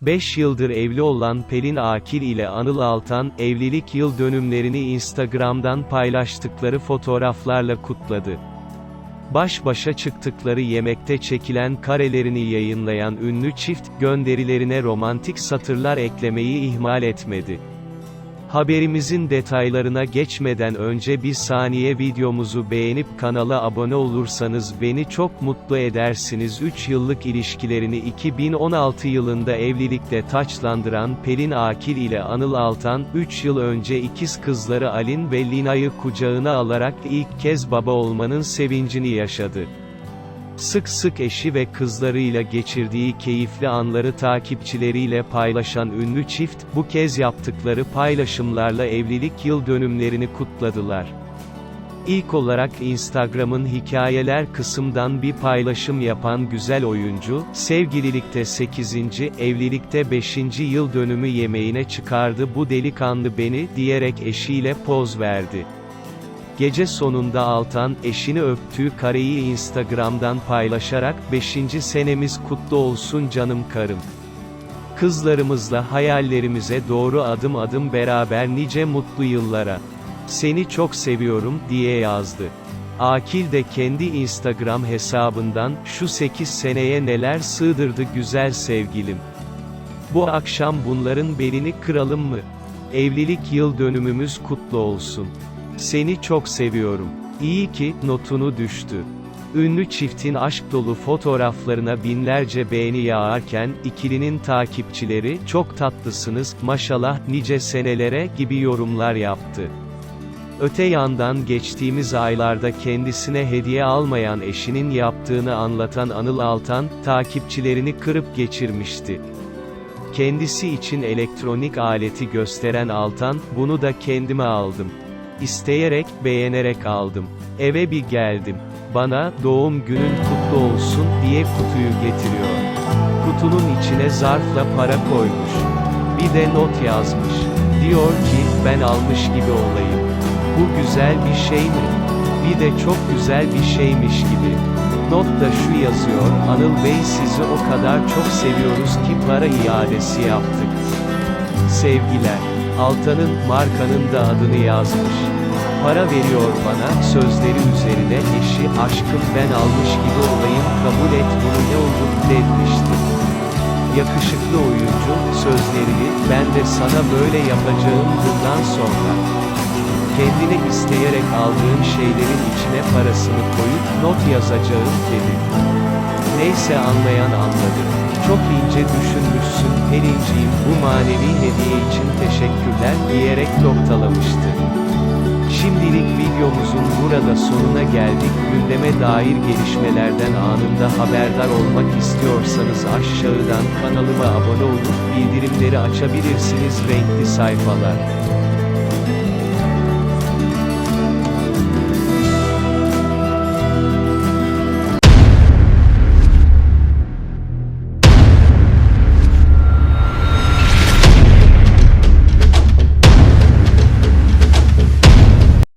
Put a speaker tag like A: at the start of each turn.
A: 5 yıldır evli olan Pelin Akil ile Anıl Altan, evlilik yıl dönümlerini Instagram'dan paylaştıkları fotoğraflarla kutladı. Baş başa çıktıkları yemekte çekilen karelerini yayınlayan ünlü çift, gönderilerine romantik satırlar eklemeyi ihmal etmedi. Haberimizin detaylarına geçmeden önce bir saniye videomuzu beğenip kanala abone olursanız beni çok mutlu edersiniz. 3 yıllık ilişkilerini 2016 yılında evlilikte taçlandıran Pelin Akil ile Anıl Altan, 3 yıl önce ikiz kızları Alin ve Lina'yı kucağına alarak ilk kez baba olmanın sevincini yaşadı. Sık sık eşi ve kızlarıyla geçirdiği keyifli anları takipçileriyle paylaşan ünlü çift, bu kez yaptıkları paylaşımlarla evlilik yıl dönümlerini kutladılar. İlk olarak Instagram'ın hikayeler kısımdan bir paylaşım yapan güzel oyuncu, sevgililikte 8. evlilikte 5. yıl dönümü yemeğine çıkardı bu delikanlı beni, diyerek eşiyle poz verdi. Gece sonunda Altan, eşini öptüğü kareyi Instagram'dan paylaşarak 5. senemiz kutlu olsun canım karım. Kızlarımızla hayallerimize doğru adım adım beraber nice mutlu yıllara. Seni çok seviyorum, diye yazdı. Akil de kendi Instagram hesabından, şu 8 seneye neler sığdırdı güzel sevgilim. Bu akşam bunların belini kıralım mı? Evlilik yıl dönümümüz kutlu olsun. Seni çok seviyorum. İyi ki, notunu düştü. Ünlü çiftin aşk dolu fotoğraflarına binlerce beğeni yağarken, ikilinin takipçileri, çok tatlısınız, maşallah, nice senelere, gibi yorumlar yaptı. Öte yandan geçtiğimiz aylarda kendisine hediye almayan eşinin yaptığını anlatan Anıl Altan, takipçilerini kırıp geçirmişti. Kendisi için elektronik aleti gösteren Altan, bunu da kendime aldım. İsteyerek, beğenerek aldım. Eve bir geldim. Bana, doğum günün kutlu olsun, diye kutuyu getiriyor. Kutunun içine zarfla para koymuş. Bir de not yazmış. Diyor ki, ben almış gibi olayım. Bu güzel bir şey mi? Bir de çok güzel bir şeymiş gibi. Notta şu yazıyor, Anıl Bey sizi o kadar çok seviyoruz ki para iadesi yaptık. Sevgiler. Altan'ın, markanın da adını yazmış. Para veriyor bana, sözleri üzerine eşi, aşkım ben almış gibi olayım, kabul et bunu ne olur, demişti. Yakışıklı oyuncu, sözlerini, ben de sana böyle yapacağım bundan sonra. Kendine isteyerek aldığın şeylerin içine parasını koyup, not yazacağım, dedi. Neyse anlayan anladı. Çok ince düşünmüşsün Pelinciğim bu manevi hediye için teşekkürler diyerek noktalamıştı. Şimdilik videomuzun burada sonuna geldik. Gündeme dair gelişmelerden anında haberdar olmak istiyorsanız aşağıdan kanalıma abone olup bildirimleri açabilirsiniz renkli sayfalar.